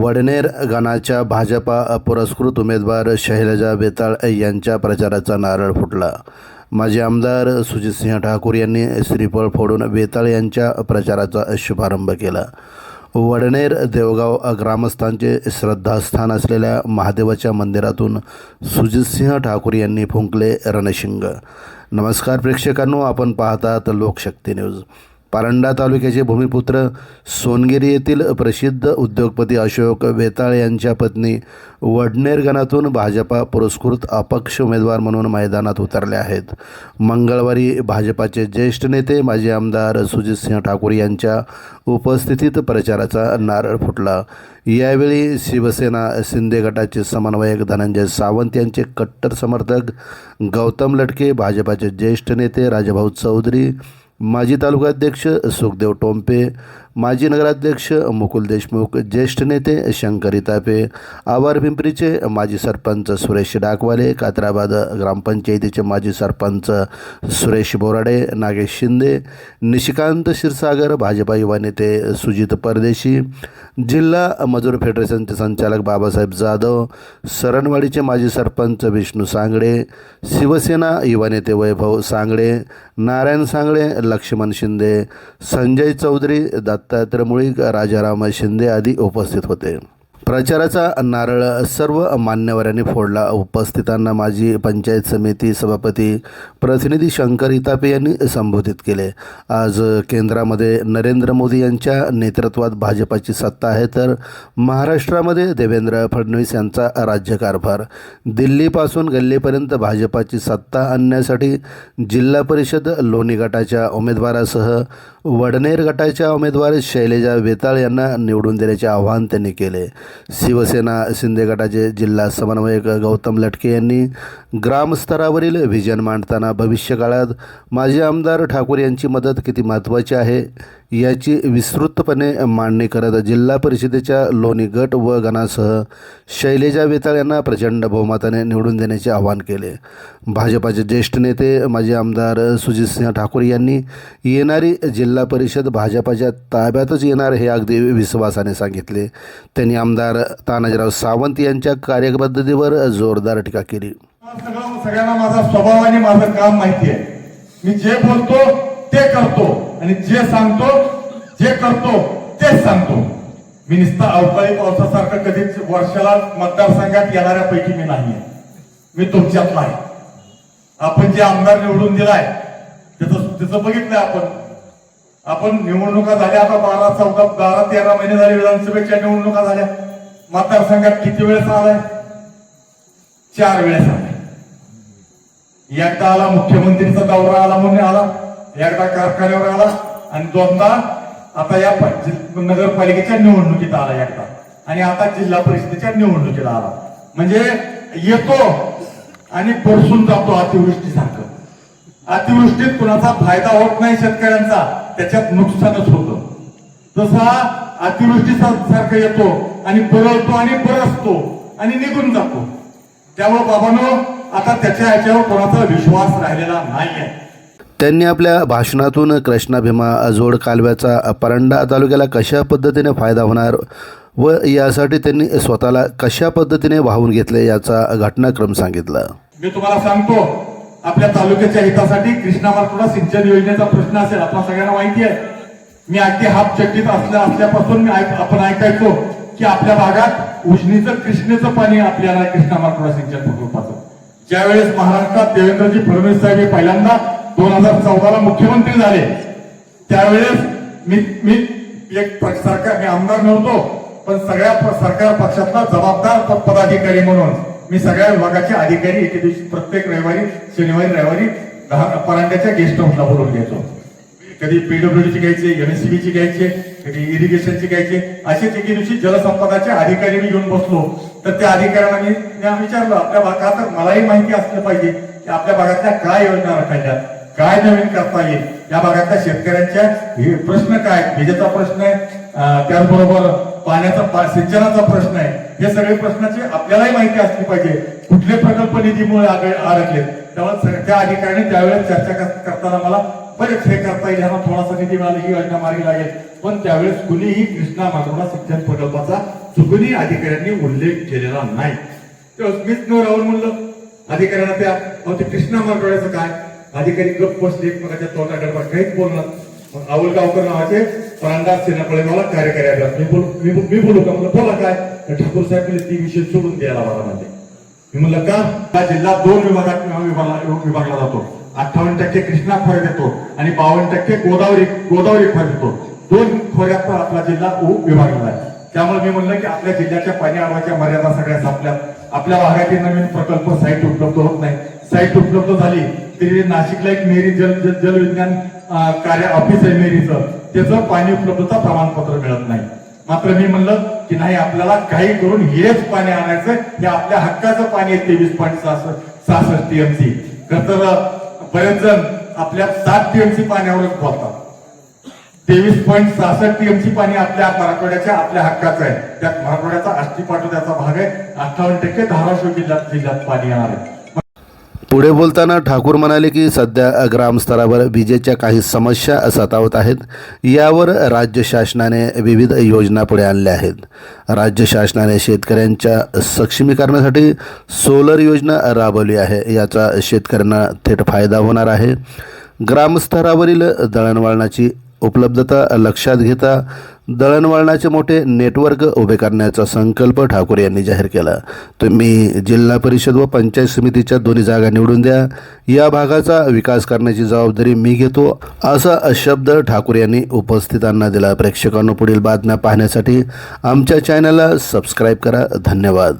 वडनेर गणाच्या भाजपा पुरस्कृत उमेदवार शैलजा बेताळ यांच्या प्रचाराचा नारळ फुटला. माजी आमदार सुजितसिंह ठाकूर यांनी श्रीफळ फोडून बेताळ यांच्या प्रचाराचा शुभारंभ केला. वडनेर देवगाव ग्रामस्थांचे श्रद्धास्थान असलेल्या महादेवाच्या मंदिरातून सुजितसिंह ठाकूर यांनी फुंकले रणशिंग. नमस्कार प्रेक्षकांनो आपण पाहतात लोकशक्ती न्यूज. पारंडा तालुक्याचे भूमिपुत्र सोनगिरी येथील प्रसिद्ध उद्योगपती अशोक वेताळ यांच्या पत्नी वडनेर गणातून भाजपा पुरस्कृत अपक्ष उमेदवार म्हणून मैदानात उतरले आहेत. मंगळवारी भाजपाचे ज्येष्ठ नेते माजी आमदार सुजितसिंह ठाकूर यांच्या उपस्थितीत प्रचाराचा नारळ फुटला. यावेळी शिवसेना शिंदे गटाचे समन्वयक धनंजय सावंत यांचे कट्टर समर्थक गौतम लटके भाजपाचे ज्येष्ठ नेते राजभाऊ चौधरी माजी तालुकाध्यक्ष सुखदेव टोंपे माजी नगराध्यक्ष मुकुल देशमुख ज्येष्ठ नेते शंकरी तापे आवार पिंपरीचे माजी सरपंच सुरेश डाकवाले कात्राबाद ग्रामपंचायतीचे माजी सरपंच सुरेश बोराडे नागेश शिंदे निशिकांत क्षीरसागर भाजपा युवा नेते सुजित परदेशी जिल्हा मजूर फेडरेशनचे संचालक बाबासाहेब जाधव सरणवाडीचे माजी सरपंच विष्णू सांगडे शिवसेना युवा नेते वैभव सांगडे नारायण सांगडे लक्ष्मण शिंदे संजय चौधरी दत्तात्रय मुळीक राजाराम शिंदे आदी उपस्थित होते. प्रचाराचा नारळ सर्व मान्यवरांनी फोडला. उपस्थितांना माजी पंचायत समिती सभापती प्रतिनिधी शंकर इतापे यांनी संबोधित केले. आज केंद्रामध्ये नरेंद्र मोदी यांच्या नेतृत्वात भाजपाची सत्ता आहे तर महाराष्ट्रामध्ये देवेंद्र फडणवीस यांचा राज्यकारभार. दिल्लीपासून गल्लीपर्यंत भाजपाची सत्ता आणण्यासाठी जिल्हा परिषद लोणी गटाच्या उमेदवारासह वडनेर गटाच्या उमेदवार शैलेजा वेताळ यांना निवडून देण्याचे आवाहन त्यांनी केले. शिवसेना शिंदे गटाचे जिल्हा समन्वयक गौतम लटके यांनी ग्रामस्तरावरील व्हिजन मांडताना भविष्यकाळात माजी आमदार ठाकूर यांची मदत किती महत्त्वाची आहे? याची विस्तृतपणे मांडणी करत जिल्हा परिषदेच्या लोणी गट व गणासह शैलेजा वेताळ यांना प्रचंड बहुमताने निवडून देण्याचे आवाहन केले. भाजपाचे ज्येष्ठ नेते माजी आमदार सुजितसिंह ठाकूर यांनी येणारी जिल्हा परिषद भाजपाच्या ताब्यातच येणार हे अगदी विश्वासाने सांगितले. त्यांनी आमदार तानाजीराव सावंत यांच्या कार्यपद्धतीवर जोरदार टीका केली. सगळ्यांना माझा स्वभाव आणि माझं काम माहिती आहे. मी जे बोलतो ते करतो. आणि जे सांगतो जे करतो तेच सांगतो. मी नुसतं अवकाळी पावसासारखं कधीच वर्षाला मतदारसंघात येणाऱ्यापैकी मी नाही मी तुमच्यातला आहे आपण जे आमदार निवडून दिलाय त्याचं त्याचं बघितलंय आपण. आपण निवडणुका झाल्या आता बारा चौदा बारा तेरा महिने झाले विधानसभेच्या निवडणुका झाल्या. मतदारसंघात किती वेळेस आलाय? चार वेळेस आलाय. एकदा आला मुख्यमंत्रीचा दौरा आला म्हणून आला. एकदा कारखान्यावर आला आणि दोनदा आता या नगरपालिकेच्या निवडणुकीत आला एकदा आणि आता जिल्हा परिषदेच्या निवडणुकीला आला. म्हणजे येतो आणि परसून जातो अतिवृष्टीसारखं. अतिवृष्टीत कुणाचा फायदा होत नाही शेतकऱ्यांचा त्याच्यात नुकसानच होतं. तसा अतिवृष्टी सारखं येतो आणि बरळतो आणि बरसतो आणि निघून जातो. त्यामुळे बाबांनो आता त्याच्या ह्याच्यावर कोणाचा विश्वास राहिलेला नाही आहे त्यांनी आपल्या भाषणातून कृष्णा भीमा जोड कालव्याचा परंडा तालुक्याला कशा पद्धतीने फायदा होणार व यासाठी त्यांनी स्वतःला कशा पद्धतीने वाहून घेतले याचा घटनाक्रम सांगितला. मी तुम्हाला सांगतो आपल्या तालुक्याच्या हितासाठी कृष्णा मार्कोडा सिंचन योजनेचा प्रश्न असेल आपल्या सगळ्यांना माहिती आहे. मी अगदी हाफ चड्डीत असल्या असल्यापासून मी आपण ऐकायचो की आपल्या भागात उजनीचं कृष्णेचं पाणी आपल्याला कृष्णा मार्कोडा सिंचन प्रकल्पाचं. ज्यावेळेस महाराष्ट्रात देवेंद्रजी फडणवीस साहेब हे पहिल्यांदा दोन हजार चौदाला मुख्यमंत्री झाले. त्यावेळेस मी मी एक सरकार मी आमदार नव्हतो पण सगळ्या सरकार पक्षातला जबाबदार पदाधिकारी म्हणून मी सगळ्या विभागाचे अधिकारी एके दिवशी प्रत्येक रविवारी शनिवारी रविवारी दहा परांड्याच्या गेस्ट हाऊसला बोलून घ्यायचो. कधी पीडब्ल्यूडीची घ्यायचे एमएससीबीची घ्यायचे कधी इरिगेशनची घ्यायचे. असेच एके दिवशी जलसंपदाचे अधिकारी मी घेऊन बसलो. तर त्या अधिकाऱ्यांना मी विचारलं आपल्या भागात मलाही माहिती असलं पाहिजे की आपल्या भागातल्या काय योजना राखायच्या? काय नवीन करता येईल? या भागातल्या शेतकऱ्यांच्या प्रश्न काय? विजेचा प्रश्न आहे. त्याचबरोबर पाण्याचा पा- सिंचनाचा प्रश्न आहे. हे सगळे प्रश्नाची आपल्यालाही माहिती असली पाहिजे. कुठले प्रकल्प निधीमुळे अडकले त्यामुळे त्या अधिकाऱ्याने त्यावेळेस चर्चा करताना मला बरेच हे करता येईल. ह्यांना थोडासा निधी मिळाला ही योजना मार्गी लागेल. पण त्यावेळेस कुणीही कृष्णा माधवडा सिंचन प्रकल्पाचा चुकूनही अधिकाऱ्यांनी उल्लेख केलेला नाही. तेव्हा मीच न राहून म्हणलं अधिकाऱ्यांना त्या कृष्णा माधवड्याचं काय? अधिकारी गप्प बसले एकमेकाच्या तोंडाकडे काहीच बोलणार मग आवलगावकर नावाचे प्राणदार सेनापळे मला कार्यकारी आला मी बोल मी मी बोलू का? म्हणलं बोला काय? ठाकूर साहेब म्हणजे ती विषय सोडून द्यायला मला म्हणजे मी म्हणलं का? हा जिल्हा दोन विभागात विभागला विभागला जातो. अठ्ठावन्न टक्के कृष्णा खोऱ्यात येतो आणि बावन्न टक्के गोदावरी गोदावरी खोऱ्यात येतो दोन खोऱ्यात पण आपला जिल्हा विभागला आहे. त्यामुळे मी म्हणलं की आपल्या जिल्ह्याच्या पाणी आवाच्या मर्यादा सगळ्या संपल्या आपल्या भागातील नवीन प्रकल्प साईट उपलब्ध होत नाही. साईट उपलब्ध झाली. ते नाशिकला एक मेरी जल जल जलविज्ञान कार्य ऑफिस आहे मेरीचं. त्याचं पाणी उपलब्धता प्रमाणपत्र मिळत नाही. मात्र मी म्हणलं की नाही आपल्याला काही करून हेच पाणी आणायचं हे आपल्या हक्काचं पाणी आहे तेवीस पॉईंट सहासष्ट टीएमसी तर बरेच जण आपल्या सात टीएमसी पाण्यावरच बोलतात. तेवीस पॉईंट सहासष्ट टीएमसी पाणी आपल्या मराठवाड्याच्या आपल्या हक्काचं आहे. त्यात मराठवाड्याचा आष्टी पाटोद्याचा भाग आहे. अठ्ठावन्न टक्के धाराशिव जिल्ह्यात जिल्ह्यात पाणी येणार आहे. पुढे बोलताना ठाकूर म्हणाले की सध्या ग्रामस्तरावर विजेच्या काही समस्या सतावत आहेत. यावर राज्य शासनाने विविध योजना पुढे आणल्या आहेत. राज्य शासनाने शेतकऱ्यांच्या सक्षमीकरणासाठी सोलर योजना राबवली आहे. याचा शेतकऱ्यांना थेट फायदा होणार आहे. ग्रामस्तरावरील दळणवळणाची उपलब्धता लक्षात घेता दळणवळणाचे मोठे नेटवर्क उभे करण्याचा संकल्प ठाकूर यांनी जाहीर केला. तुम्ही जिल्हा परिषद व पंचायत समितीच्या दोन्ही जागा निवडून द्या. या भागाचा विकास करण्याची जबाबदारी मी घेतो असा शब्द ठाकूर यांनी उपस्थितांना दिला. प्रेक्षकांना पुढील बातम्या पाहण्यासाठी आमच्या चॅनलला सबस्क्राईब करा. धन्यवाद.